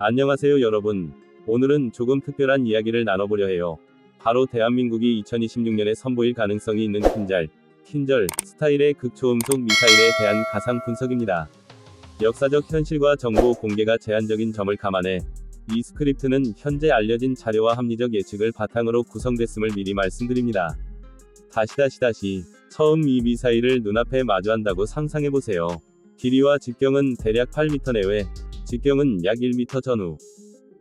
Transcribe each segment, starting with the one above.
안녕하세요 여러분. 오늘은 조금 특별한 이야기를 나눠보려 해요. 바로 대한민국이 2026년에 선보일 가능성이 있는 킨잘, 킨절, 스타일의 극초음속 미사일에 대한 가상 분석입니다. 역사적 현실과 정보 공개가 제한적인 점을 감안해 이 스크립트는 현재 알려진 자료와 합리적 예측을 바탕으로 구성됐음을 미리 말씀드립니다. 다시 다시 다시 처음 이 미사일을 눈앞에 마주한다고 상상해보세요. 길이와 직경은 대략 8m 내외, 직경은 약 1m 전후.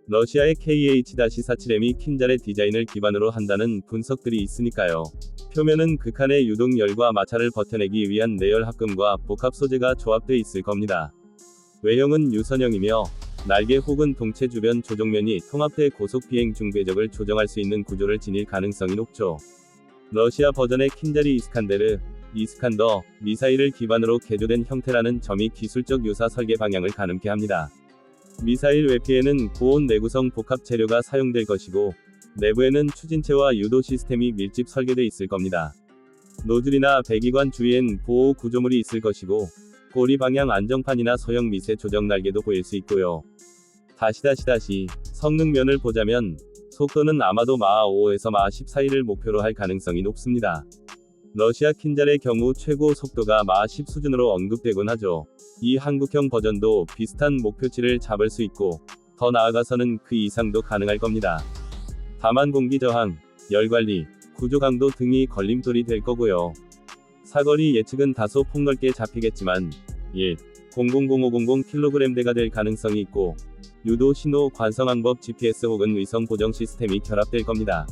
러시아의 KH-47M이 킨잘의 디자인을 기반으로 한다는 분석들이 있으니까요. 표면은 극한의 유동 열과 마찰을 버텨내기 위한 내열 합금과 복합 소재가 조합돼 있을 겁니다. 외형은 유선형이며 날개 혹은 동체 주변 조종면이 통합돼 고속 비행 중 궤적을 조정할 수 있는 구조를 지닐 가능성이 높죠. 러시아 버전의 킨자리 이스칸데르, 이스칸더, 미사일을 기반으로 개조된 형태라는 점이 기술적 유사 설계 방향을 가늠케 합니다. 미사일 외피에는 고온 내구성 복합 재료가 사용될 것이고, 내부에는 추진체와 유도 시스템이 밀집 설계돼 있을 겁니다. 노즐이나 배기관 주위엔 보호 구조물이 있을 것이고, 고리 방향 안정판이나 소형 미세 조정 날개도 보일 수 있고요. 다시 다시 다시 성능면을 보자면 속도는 아마도 마하 5에서 마하 10 사이를 목표로 할 가능성이 높습니다. 러시아 킨잘의 경우 최고 속도가 마하 10 수준으로 언급되곤 하죠. 이 한국형 버전도 비슷한 목표치를 잡을 수 있고, 더 나아가서는 그 이상도 가능할 겁니다. 다만 공기 저항, 열 관리, 구조 강도 등이 걸림돌이 될 거고요. 사거리 예측은 다소 폭넓게 잡히겠지만 1. 000500kg대가 될 가능성이 있고 유도 신호 관성항법 GPS 혹은 위성 보정 시스템이 결합될 겁니다.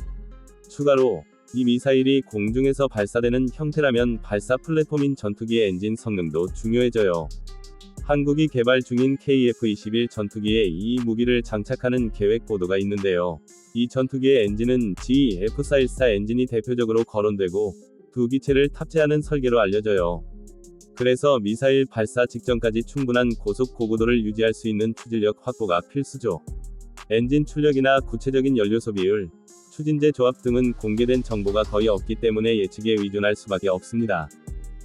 추가로 이 미사일이 공중에서 발사되는 형태라면 발사 플랫폼인 전투기의 엔진 성능도 중요해져요. 한국이 개발 중인 KF-21 전투기에 이 무기를 장착하는 계획 보도가 있는데요. 이 전투기의 엔진은 GF414 엔진이 대표적으로 거론되고 두 기체를 탑재하는 설계로 알려져요. 그래서 미사일 발사 직전까지 충분한 고속 고고도를 유지할 수 있는 추진력 확보가 필수죠. 엔진 출력이나 구체적인 연료 소비율, 추진제 조합 등은 공개된 정보가 거의 없기 때문에 예측에 의존할 수밖에 없습니다.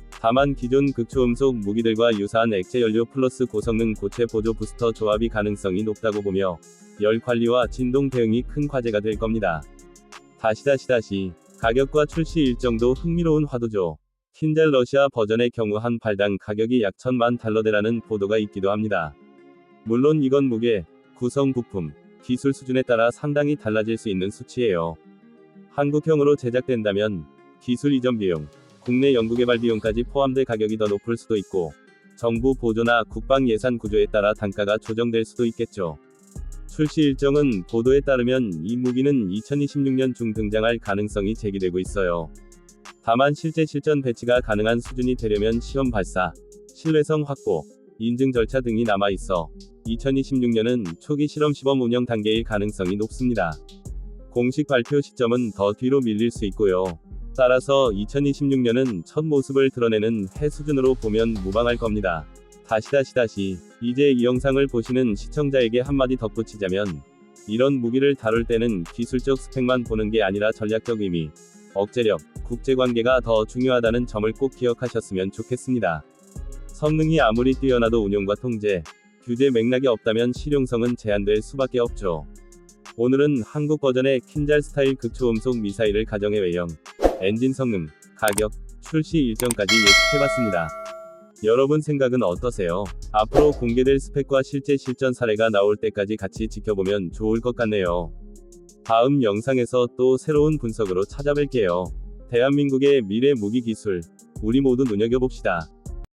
다만 기존 극초음속 무기들과 유사한 액체 연료 플러스 고성능 고체 보조 부스터 조합이 가능성이 높다고 보며 열 관리와 진동 대응이 큰 과제가 될 겁니다. 다시 다시 다시 가격과 출시 일정도 흥미로운 화두죠. 킨잘 러시아 버전의 경우 한 발당 가격이 약 천만 달러대라는 보도가 있기도 합니다. 물론 이건 무게, 구성 부품, 기술 수준에 따라 상당히 달라질 수 있는 수치예요. 한국형으로 제작된다면 기술 이전 비용, 국내 연구개발 비용까지 포함돼 가격이 더 높을 수도 있고 정부 보조나 국방 예산 구조에 따라 단가가 조정될 수도 있겠죠. 출시 일정은 보도에 따르면 이 무기는 2026년 중 등장할 가능성이 제기되고 있어요. 다만 실제 실전 배치가 가능한 수준이 되려면 시험 발사, 신뢰성 확보, 인증 절차 등이 남아 있어 2026년은 초기 실험 시범 운영 단계일 가능성이 높습니다. 공식 발표 시점은 더 뒤로 밀릴 수 있고요. 따라서 2026년은 첫 모습을 드러내는 해 수준으로 보면 무방할 겁니다. 다시 다시 다시 이제 이 영상을 보시는 시청자에게 한마디 덧붙이자면 이런 무기를 다룰 때는 기술적 스펙만 보는 게 아니라 전략적 의미, 억제력, 국제관계가 더 중요하다는 점을 꼭 기억하셨으면 좋겠습니다. 성능이 아무리 뛰어나도 운용과 통제, 규제 맥락이 없다면 실용성은 제한될 수밖에 없죠. 오늘은 한국 버전의 킨잘 스타일 극초음속 미사일을 가정의 외형, 엔진 성능, 가격, 출시 일정까지 예측해봤습니다. 여러분 생각은 어떠세요? 앞으로 공개될 스펙과 실제 실전 사례가 나올 때까지 같이 지켜보면 좋을 것 같네요. 다음 영상에서 또 새로운 분석으로 찾아뵐게요. 대한민국의 미래 무기 기술, 우리 모두 눈여겨봅시다.